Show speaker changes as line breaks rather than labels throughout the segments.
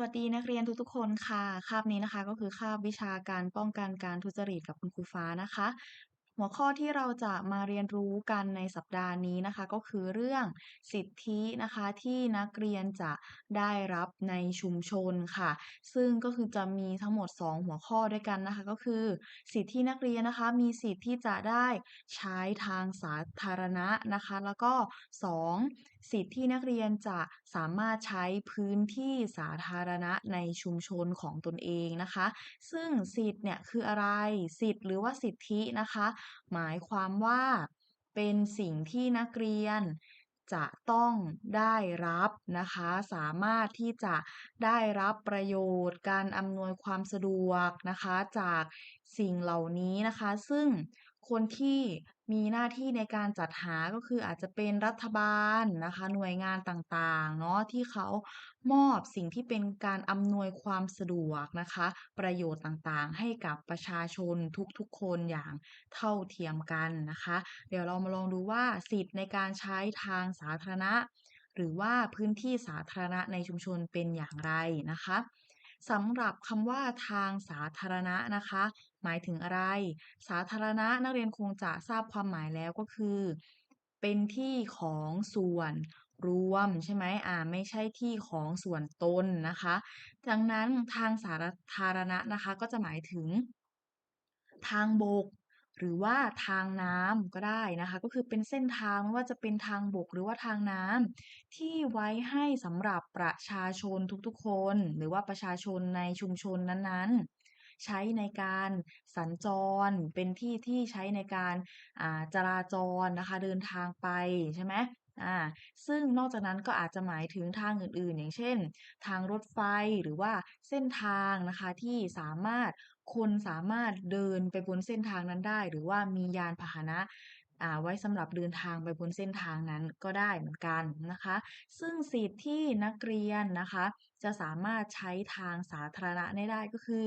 วัสดีนักเรียนทุกๆคนค่ะ คาบนี้นะคะก็คือคาบวิชาการป้องกันการทุจริตกับคุณครูฟ้านะคะ หัวข้อที่เราจะมาเรียนรู้กันในสัปดาห์นี้นะคะ ก็คือเรื่องสิทธินะคะที่นักเรียนจะได้รับในชุมชนค่ะ ซึ่งก็คือจะมีทั้งหมด 2 หัวข้อด้วยกันนะคะ ก็คือ สิทธินักเรียนนะคะ มีสิทธิที่จะได้ใช้ทางสาธารณะนะคะ แล้วก็ 2. สิทธิที่นักเรียนจะสามารถใช้พื้นที่สาธารณะในชุมชนของตนเองนะคะ ซึ่งสิทธิ์เนี่ยคืออะไร สิทธิ์หรือว่าสิทธินะคะ หมายความว่าเป็นสิ่งที่นักเรียนจะต้องได้รับนะคะ สามารถที่จะได้รับประโยชน์ การอำนวยความสะดวกนะคะ จากสิ่งเหล่านี้นะคะ ซึ่ง คนที่มีหน้าที่ในการจัดหาก็คืออาจจะเป็นรัฐบาลนะคะ หน่วยงานต่างๆ เนาะที่เขามอบสิ่งที่เป็นการอำนวยความสะดวกนะคะ ประโยชน์ต่างๆ ให้กับประชาชนทุกๆ คนอย่างเท่าเทียมกันนะคะ เดี๋ยวเรามาลองดูว่าสิทธิ์ในการใช้ทางสาธารณะ หรือว่าพื้นที่สาธารณะในชุมชนเป็นอย่างไรนะคะ สำหรับคำว่าทางสาธารณะนะคะ หมายถึงอะไร สาธารณะนักเรียนคงจะทราบความหมายแล้วก็คือ เป็นที่ของส่วนรวมใช่ไหมอ่าไม่ใช่ที่ของส่วนตนนะคะ ดังนั้นทางสาธารณะนะคะก็จะหมายถึง ทางบก หรือว่าทางน้ำก็ได้นะคะ ก็คือเป็นเส้นทางไม่ว่าจะเป็นทางบกหรือว่าทางน้ำที่ไว้ให้สำหรับประชาชนทุกๆคน หรือว่าประชาชนในชุมชนนั้นๆใช้ในการสัญจรเป็นที่ที่ใช้ในการาจราจรนะคะเดินทางไปใช่ไหมอ่าซึ่งนอกจากนั้นก็อาจจะหมายถึงทางอื่นๆ อย่างเช่น ทางรถไฟหรือว่าเส้นทางนะคะที่สามารถ คนสามารถเดินไปบนเส้นทางนั้นได้ หรือว่ามียานพาหนะอ่าไว้สำหรับเดินทางไปบนเส้นทางนั้นก็ได้เหมือนกันนะคะ ซึ่งสิทธิ์ที่นักเรียนนะคะ จะสามารถใช้ทางสาธารณะได้ก็คือ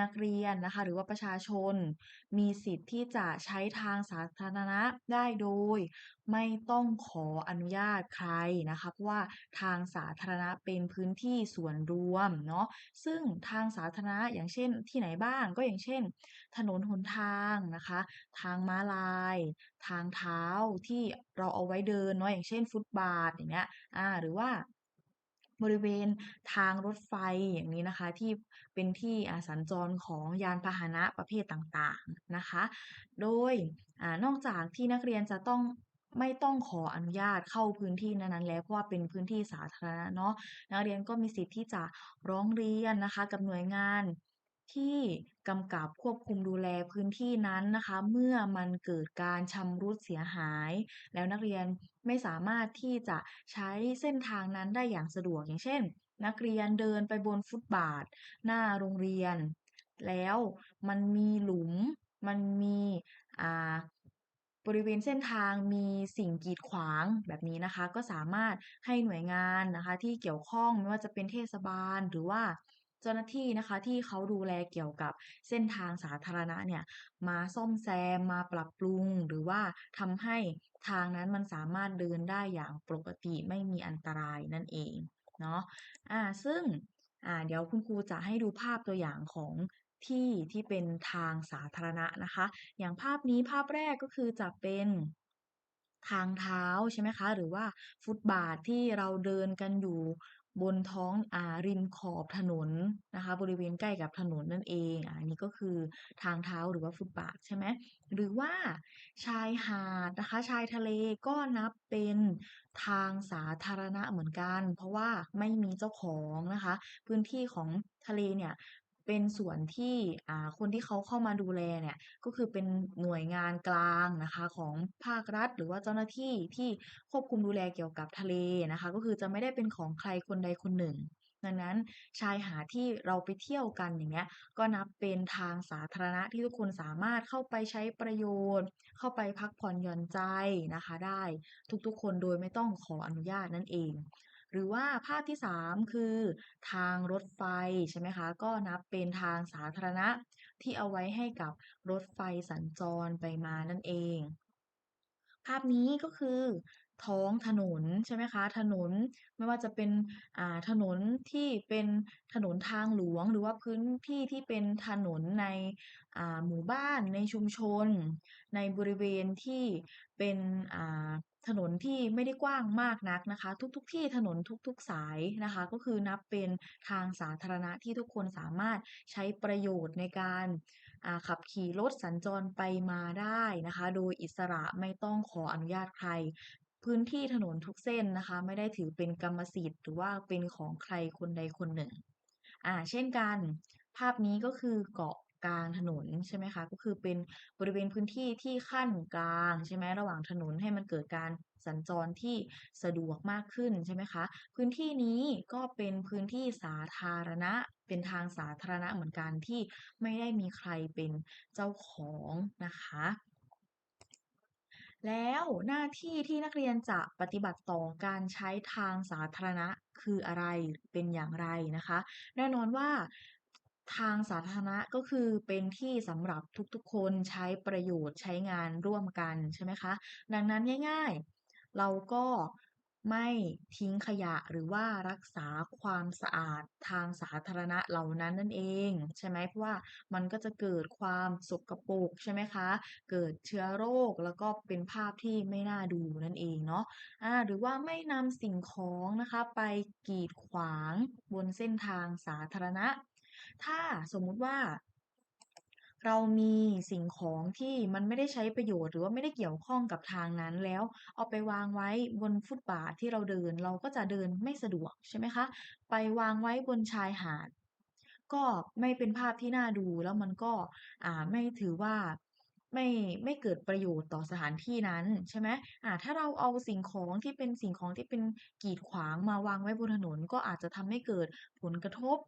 นักเรียนนะคะ หรือว่าประชาชน มีสิทธิ์ที่จะใช้ทางสาธารณะได้โดย ไม่ต้องขออนุญาตใครนะคะเพราะว่าทางสาธารณะเป็นพื้นที่ส่วนรวมเนาะซึ่งทางสาธารณะอย่างเช่นที่ไหนบ้างก็อย่างเช่น ถนนหนทางนะคะ ทางม้าลาย ทางเท้าที่เราเอาไว้เดินเนาะอย่างเช่นฟุตบาทอย่างเงี้ยอ่าหรือว่า บริเวณทางรถไฟอย่างนี้นะคะ ที่เป็นที่อสัญจรของยานพาหนะประเภทต่างๆนะคะ โดยอนอกจากที่นักเรียนจะต้องไม่ต้องขออนุญาตเข้าพื้นที่นั้นๆ แล้วเพราะว่าเป็นพื้นที่สาธารณะเนาะนักเรียนก็มีสิทธิ์ที่จะร้องเรียนนะคะ กับหน่วยงาน ที่กำกับควบคุมดูแลพื้นที่นั้นนะคะ เมื่อมันเกิดการชำรุดเสียหาย แล้วนักเรียนไม่สามารถที่จะใช้เส้นทางนั้นได้อย่างสะดวกอย่างเช่น นักเรียนเดินไปบนฟุตบาท หน้าโรงเรียน แล้วมันมีหลุม มันมีอ่าบริเวณเส้นทางมีสิ่งกีดขวางแบบนี้นะคะ ก็สามารถให้หน่วยงานนะคะ ที่เกี่ยวข้องไม่ว่าจะเป็นเทศบาลหรือว่า จ้าหน้าที่นะคะที่เขาดูแลเกี่ยวกับเส้นทางสาธารณะเนี่ยมาซ่อมแซมมาปรับปรุง หรือว่าทำให้ทางนั้นมันสามารถเดินได้อย่างปกติไม่มีอันตรายนั่นเองเนาะอ่าซึ่งอ่าเดี๋ยวคุณครูจะให้ดูภาพตัวอย่างของที่ที่เป็นทางสาธารณะนะคะ อย่างภาพนี้ภาพแรกก็คือจะเป็นทางเท้าใช่ไหมคะ หรือว่าฟุตบาทที่เราเดินกันอยู่ บนท้องอ่าริมขอบถนนนะคะ บริเวณใกล้กับถนนนั่นเองอันนี้ก็คือทางเท้าหรือว่าฟุตบาทใช่ไหมหรือว่าชายหาดนะคะ ชายทะเลก็นับเป็นทางสาธารณะเหมือนกัน เพราะว่าไม่มีเจ้าของนะคะ พื้นที่ของทะเลเนี่ย เป็นส่วนที่คนที่เขาเข้ามาดูแลเนี่ยก็คือเป็นหน่วยงานกลางนะคะของภาครัฐ หรือว่าเจ้าหน้าที่ที่ควบคุมดูแลเกี่ยวกับทะเลนะคะ ก็คือจะไม่ได้เป็นของใครคนใดคนหนึ่ง ดังนั้นชายหาดที่เราไปเที่ยวกันอย่างเงี้ยก็นับเป็นทางสาธารณะที่ทุกคนสามารถเข้าไปใช้ประโยชน์ เข้าไปพักผ่อนหย่อนใจนะคะ ได้ทุกๆคนโดยไม่ต้องขออนุญาตนั่นเอง หรือว่าภาพที่ 3 คือ ทางรถไฟใช่ไหมคะ ก็นับเป็นทางสาธารณะที่เอาไว้ให้กับรถไฟสัญจรไปมานั่นเอง ภาพนี้ก็คือ ท้องถนนใช่ไหมคะ ถนนไม่ว่าจะเป็นถนนที่เป็นถนนทางหลวง หรือว่าพื้นที่ที่เป็นถนนในหมู่บ้านในชุมชน ในบริเวณที่เป็น ถนนที่ไม่ได้กว้างมากนักนะคะ ทุกๆที่ถนนทุกๆสายนะคะ ก็คือนับเป็นทางสาธารณะที่ทุกคนสามารถใช้ประโยชน์ในการขับขี่รถสัญจรไปมาได้นะคะ โดยอิสระไม่ต้องขออนุญาตใคร พื้นที่ถนนทุกเส้นนะคะ ไม่ได้ถือเป็นกรรมสิทธิ์ หรือว่าเป็นของใครคนใดคนหนึ่งอ่าเช่นกัน ภาพนี้ก็คือเกาะ กลางถนนใช่ไหมคะ ก็คือเป็นบริเวณพื้นที่ที่ขั้นกลางใช่ไหมระหว่างถนนให้มันเกิดการสัญจรที่สะดวกมากขึ้นใช่ไหมคะ พื้นที่นี้ก็เป็นพื้นที่สาธารณะ เป็นทางสาธารณะเหมือนกันที่ไม่ได้มีใครเป็นเจ้าของนะคะแล้วหน้าที่ที่นักเรียนจะปฏิบัติต่อการใช้ทางสาธารณะคืออะไรเป็นอย่างไรนะคะ แน่นอนว่า ทางสาธารณะก็คือเป็นที่สำหรับทุกๆ คนใช้ประโยชน์ใช้งานร่วมกันใช่ไหมคะ ดังนั้นง่ายๆ เราก็ไม่ทิ้งขยะหรือว่ารักษาความสะอาดทางสาธารณะเหล่านั้นนั่นเอง ใช่ไหมเพราะว่ามันก็จะเกิดความสกปรกใช่ไหมคะ เกิดเชื้อโรคแล้วก็เป็นภาพที่ไม่น่าดูนั่นเองเนาะอ่าหรือว่าไม่นำสิ่งของนะคะ ไปกีดขวางบนเส้นทางสาธารณะ ถ้าสมมุติว่า เรามีสิ่งของที่มันไม่ได้ใช้ประโยชน์ หรือว่าไม่ได้เกี่ยวข้องกับทางนั้นแล้ว เอาไปวางไว้บนฟุตบาทที่เราเดิน เราก็จะเดินไม่สะดวกใช่ไหมคะ ไปวางไว้บนชายหาดก็ไม่เป็นภาพที่น่าดูแล้วมันก็อ่าไม่ถือว่าไม่ไม่เกิดประโยชน์ต่อสถานที่นั้นใช่ไหมอ่าถ้าเราเอาสิ่งของที่เป็นสิ่งของที่เป็นกีดขวางมาวางไว้บนถนน ก็อาจจะทำให้เกิดผลกระทบ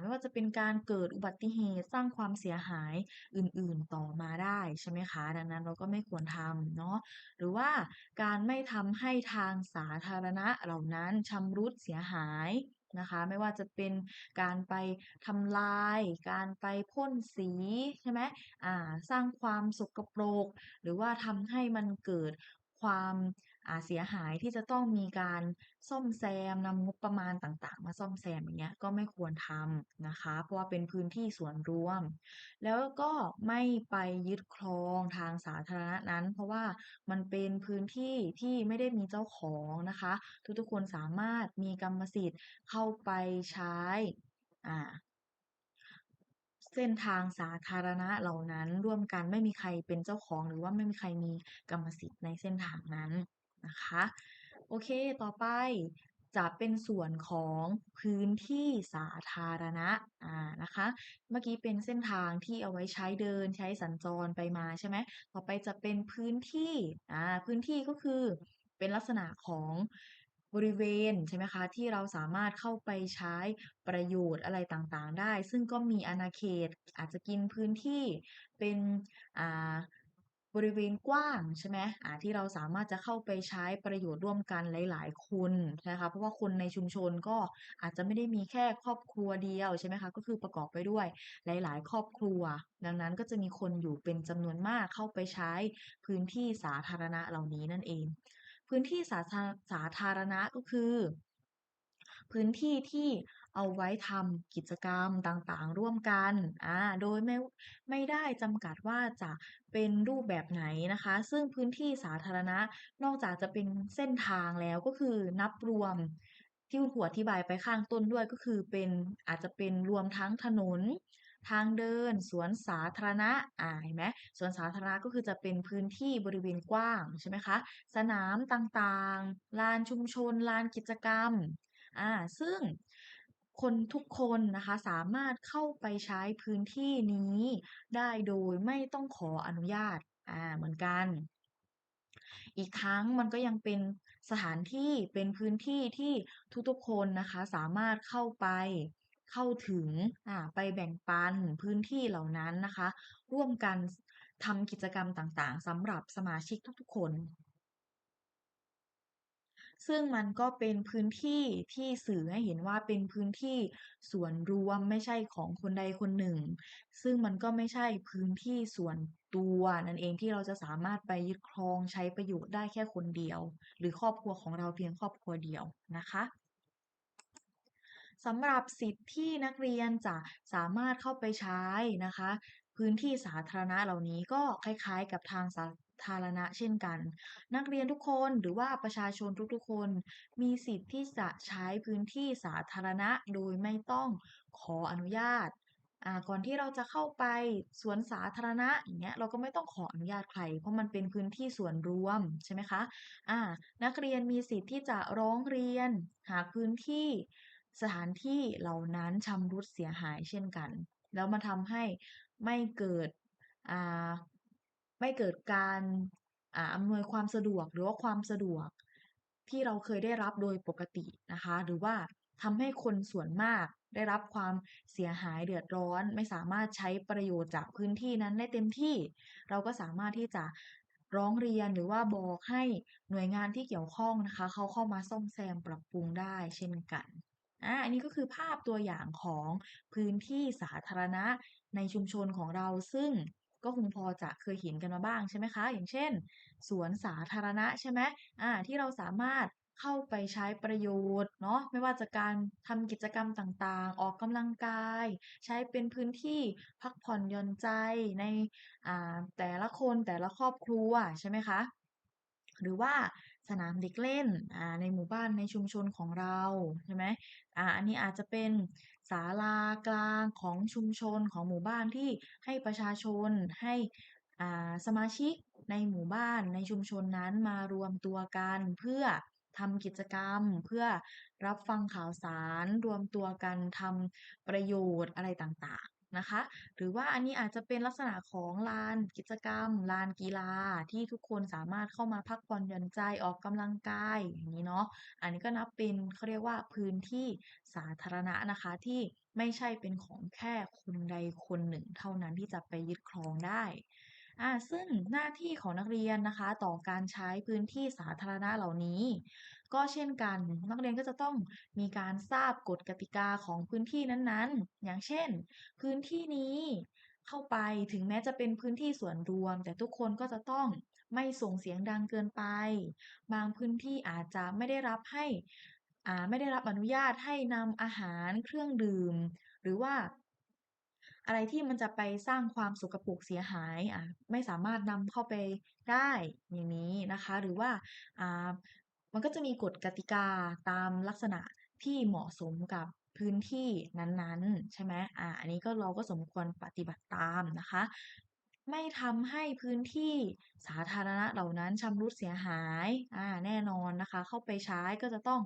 ไม่ว่าจะเป็นการเกิดอุบัติเหตุสร้างความเสียหายอื่นๆต่อมาได้ใช่ไหมคะ ดังนั้นเราก็ไม่ควรทำเนาะหรือว่าการไม่ทำให้ทางสาธารณะเหล่านั้นชำรุดเสียหายนะคะไม่ว่าจะเป็นการไปทำลาย การไปพ่นสีใช่ไหมอ่าสร้างความสกปรก หรือว่าทำให้มันเกิดความ เสียหายที่จะต้องมีการซ่อมแซมนำงบประมาณต่างๆ มาซ่อมแซมอย่างเงี้ยก็ไม่ควรทำนะคะ เพราะว่าเป็นพื้นที่ส่วนรวม แล้วก็ไม่ไปยึดครองทางสาธารณะนั้น เพราะว่ามันเป็นพื้นที่ที่ไม่ได้มีเจ้าของนะคะ ทุกๆคนสามารถมีกรรมสิทธิ์เข้าไปใช้อ่าเส้นทางสาธารณะเหล่านั้นร่วมกันไม่มีใครเป็นเจ้าของหรือว่าไม่มีใครมีกรรมสิทธิ์ในเส้นทางนั้น นะคะ โอเค ต่อไปจะเป็นส่วนของพื้นที่สาธารณะอ่านะคะ เมื่อกี้เป็นเส้นทางที่เอาไว้ใช้เดินใช้สัญจรไปมาใช่ไหมต่อไปจะเป็นพื้นที่อ่าพื้นที่ก็คือเป็นลักษณะของบริเวณใช่ไหมคะที่เราสามารถเข้าไปใช้ประโยชน์อะไรต่างๆ ได้ ซึ่งก็มีอาณาเขตอาจจะกินพื้นที่เป็นอ่า บริเวณกว้างใช่ไหมอ่าที่เราสามารถจะเข้าไปใช้ประโยชน์ร่วมกันหลาย ๆ คนนะคะเพราะว่าคนในชุมชนก็อาจจะไม่ได้มีแค่ครอบครัวเดียวใช่ไหมคะก็คือประกอบไปด้วยหลาย ๆ ครอบครัว ดังนั้นก็จะมีคนอยู่เป็นจำนวนมากเข้าไปใช้พื้นที่สาธารณะเหล่านี้นั่นเอง พื้นที่สาสาธารณะก็คือ พื้นที่ที่เอาไว้ทำกิจกรรมต่างๆ ร่วมกันอ่าโดยไม่ไม่ได้จำกัดว่าจะเป็นรูปแบบไหนนะคะ ซึ่งพื้นที่สาธารณะนอกจากจะเป็นเส้นทางแล้วก็คือนับรวมที่คุณครูอธิบายไปข้างต้นด้วยก็คือเป็นอาจจะเป็นรวมทั้งถนน ทางเดิน สวนสาธารณะอ่าเห็นไหมสวนสาธารณะก็คือจะเป็นพื้นที่บริเวณกว้างใช่ไหมคะ สนามต่างๆ ลานชุมชน ลานกิจกรรม อ่าซึ่งคนทุกคนนะคะสามารถเข้าไปใช้พื้นที่นี้ได้โดยไม่ต้องขออนุญาตอ่าเหมือนกัน อีกทั้งมันก็ยังเป็นสถานที่เป็นพื้นที่ที่ทุกๆคนนะคะสามารถเข้าไปเข้าถึงไปแบ่งปันพื้นที่เหล่านั้นนะคะ ร่วมกันทำกิจกรรมต่างๆสำหรับสมาชิกทุกๆคน ซึ่งมันก็เป็นพื้นที่ที่สื่อให้เห็นว่าเป็นพื้นที่ส่วนรวมไม่ใช่ของคนใดคนหนึ่ง ซึ่งมันก็ไม่ใช่พื้นที่ส่วนตัวนั่นเองที่เราจะสามารถไปยึดครองใช้ประโยชน์ได้แค่คนเดียว หรือครอบครัวของเราเพียงครอบครัวเดียวนะคะสำหรับสิทธิ์ที่นักเรียนจะสามารถเข้าไปใช้นะคะ พื้นที่สาธารณะเหล่านี้ก็คล้ายๆ กับทางสา ธารณะเช่นกัน นักเรียนทุกคนหรือว่าประชาชนทุกๆคน มีสิทธิ์ที่จะใช้พื้นที่สาธารณะโดยไม่ต้องขออนุญาตก่อนที่เราจะเข้าไปสวนสาธารณะอย่างเงี้ยเราก็ไม่ต้องขออนุญาตใคร เพราะมันเป็นพื้นที่ส่วนรวมใช่ไหมคะะนักเรียนมีสิทธิ์ที่จะร้องเรียน หากพื้นที่สถานที่เหล่านั้นชำรุดเสียหายเช่นกัน แล้วมาทำให้ไม่เกิด ไม่เกิดการอำนวยความสะดวกหรือว่าความสะดวกที่เราเคยได้รับโดยปกตินะคะ หรือว่าทำให้คนส่วนมากได้รับความเสียหายเดือดร้อน ไม่สามารถใช้ประโยชน์จากพื้นที่นั้นได้เต็มที่ เราก็สามารถที่จะร้องเรียนหรือว่าบอกให้หน่วยงานที่เกี่ยวข้องนะคะ เขาเข้ามาซ่อมแซมปรับปรุงได้เช่นกันอ่าอันนี้ก็คือภาพตัวอย่างของพื้นที่สาธารณะในชุมชนของเราซึ่ง ก็คงพอจะเคยเห็นกันมาบ้างใช่ไหมคะ อย่างเช่น สวนสาธารณะใช่ไหมอ่าที่เราสามารถเข้าไปใช้ประโยชน์เนาะไม่ว่าจะการทำกิจกรรมต่างๆ ออกกำลังกาย ใช้เป็นพื้นที่พักผ่อนหย่อนใจในอ่าแต่ละคนแต่ละครอบครัวใช่ไหมคะ หรือว่าสนามเด็กเล่นในหมู่บ้านในชุมชนของเราใช่ไหมออันนี้อาจจะเป็น ศาลากลางของชุมชนของหมู่บ้านที่ให้ประชาชนให้สมาชิกในหมู่บ้านในชุมชนนั้นมารวมตัวกันเพื่อทำกิจกรรมเพื่อรับฟังข่าวสารรวมตัวกันทำประโยชน์อะไรต่าง นะคะ หรือว่าอันนี้อาจจะเป็นลักษณะของลานกิจกรรม ลานกีฬาที่ทุกคนสามารถเข้ามาพักผ่อนหย่อนใจออกกำลังกายอย่างนี้เนาะอันนี้ก็นับเป็นเขาเรียกว่าพื้นที่สาธารณะนะคะที่ไม่ใช่เป็นของแค่คนใดคนหนึ่ง เท่านั้นที่จะไปยึดครองได้อ่าซึ่งหน้าที่ของนักเรียนนะคะ ต่อการใช้พื้นที่สาธารณะเหล่านี้ ก็เช่นกัน นักเรียนก็จะต้องมีการทราบกฎกติกาของพื้นที่นั้นๆ อย่างเช่น พื้นที่นี้เข้าไปถึงแม้จะเป็นพื้นที่ส่วนรวม แต่ทุกคนก็จะต้องไม่ส่งเสียงดังเกินไป บางพื้นที่อาจจะไม่ได้รับให้ไม่ได้รับอนุญาตให้นำอาหารเครื่องดื่ม หรือว่าอะไรที่มันจะไปสร้างความสกปรกเสียหายอะไม่สามารถนำเข้าไปได้อย่างนี้นะคะ หรือว่า มันก็จะมีกฎกติกาตามลักษณะที่เหมาะสมกับพื้นที่นั้นๆ ใช่ไหมอ่า อันนี้ก็เราก็สมควรปฏิบัติตามนะคะ ไม่ทำให้พื้นที่สาธารณะเหล่านั้นชำรุดเสียหาย อ่า แน่นอนนะคะ เข้าไปใช้ก็จะต้อง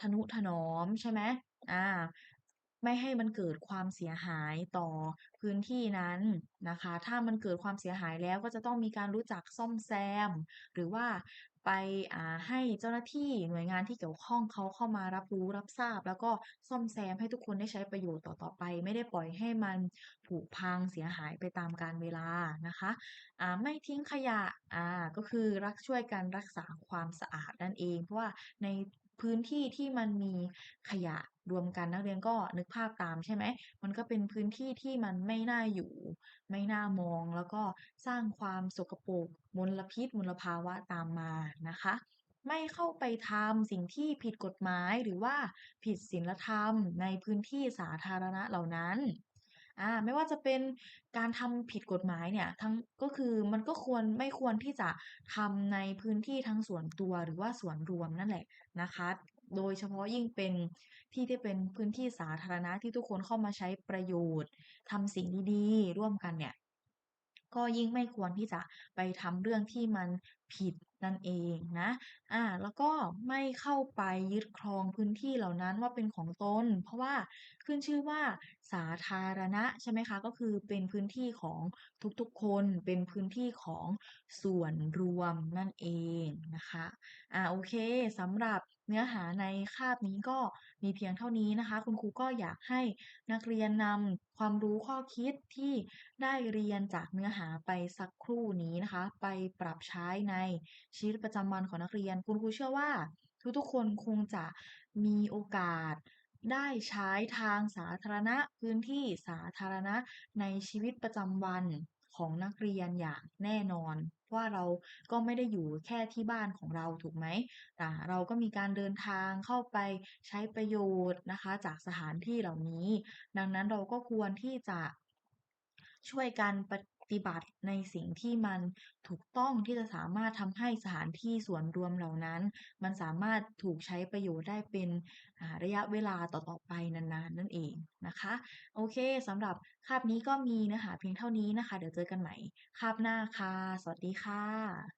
ทนุถนอมใช่ไหมอ่า ไม่ให้มันเกิดความเสียหายต่อพื้นที่นั้นนะคะ ถ้ามันเกิดความเสียหายแล้วก็จะต้องมีการรู้จักซ่อมแซม หรือว่า ไปให้เจ้าหน้าที่หน่วยงานที่เกี่ยวข้องเขาเข้ามารับรู้รับทราบ แล้วก็ซ่อมแซมให้ทุกคนได้ใช้ประโยชน์ต่อๆไป ไม่ได้ปล่อยให้มันผุพังเสียหายไปตามกาลเวลานะคะไม่ทิ้งขยะก็คือรักช่วยกันรักษาความสะอาดนั่นเอง เพราะว่าใน พื้นที่ที่มันมีขยะรวมกันนักเรียนก็นึกภาพตามใช่ไหม มันก็เป็นพื้นที่ที่มันไม่น่าอยู่ ไม่น่ามองแล้วก็สร้างความสกปรกมลพิษมลภาวะตามมานะคะ ไม่เข้าไปทำสิ่งที่ผิดกฎหมายหรือว่าผิดศีลธรรมในพื้นที่สาธารณะเหล่านั้น อ่าไม่ว่าจะเป็นการทำผิดกฎหมายเนี่ยทั้งก็คือมันก็ควรไม่ควรที่จะทำในพื้นที่ทั้งส่วนตัวหรือว่าส่วนรวมนั่นแหละนะคะ โดยเฉพาะยิ่งเป็นที่ที่เป็นพื้นที่สาธารณะที่ทุกคนเข้ามาใช้ประโยชน์ทำสิ่งดีๆร่วมกันเนี่ย ก็ยิ่งไม่ควรที่จะไปทำเรื่องที่มันผิดนั่นเองนะ อ่า แล้วก็ไม่เข้าไปยึดครองพื้นที่เหล่านั้นว่าเป็นของตน เพราะว่าขึ้นชื่อว่าสาธารณะใช่ไหมคะ ก็คือเป็นพื้นที่ของทุกๆคน เป็นพื้นที่ของส่วนรวมนั่นเองนะคะ อ่า โอเคสำหรับ เนื้อหาในคาบนี้ก็มีเพียงเท่านี้นะคะ คุณครูก็อยากให้นักเรียนนำความรู้ข้อคิดที่ได้เรียนจากเนื้อหาไปสักครู่นี้นะคะ ไปปรับใช้ในชีวิตประจำวันของนักเรียน คุณครูเชื่อว่า ทุกๆคนคงจะมีโอกาสได้ใช้ทางสาธารณะพื้นที่สาธารณะในชีวิตประจำวัน ของนักเรียนอย่างแน่นอนเพราะว่าเราก็ไม่ได้อยู่แค่ที่บ้านของเราถูกไหม?แต่เราก็มีการเดินทางเข้าไปใช้ประโยชน์นะคะ จากสถานที่เหล่านี้ ดังนั้นเราก็ควรที่จะช่วยกันป ฏิบัติในสิ่งที่มันถูกต้องที่จะสามารถทำให้สถานที่ส่วนรวมเหล่านั้น มันสามารถถูกใช้ประโยชน์ได้เป็นระยะเวลาต่อๆไปนานๆนั่นเองนะคะ โอเคสำหรับคาบนี้ก็มีเนื้อหาเพียงเท่านี้นะคะ เดี๋ยวเจอกันใหม่คาบหน้าค่ะ สวัสดีค่ะ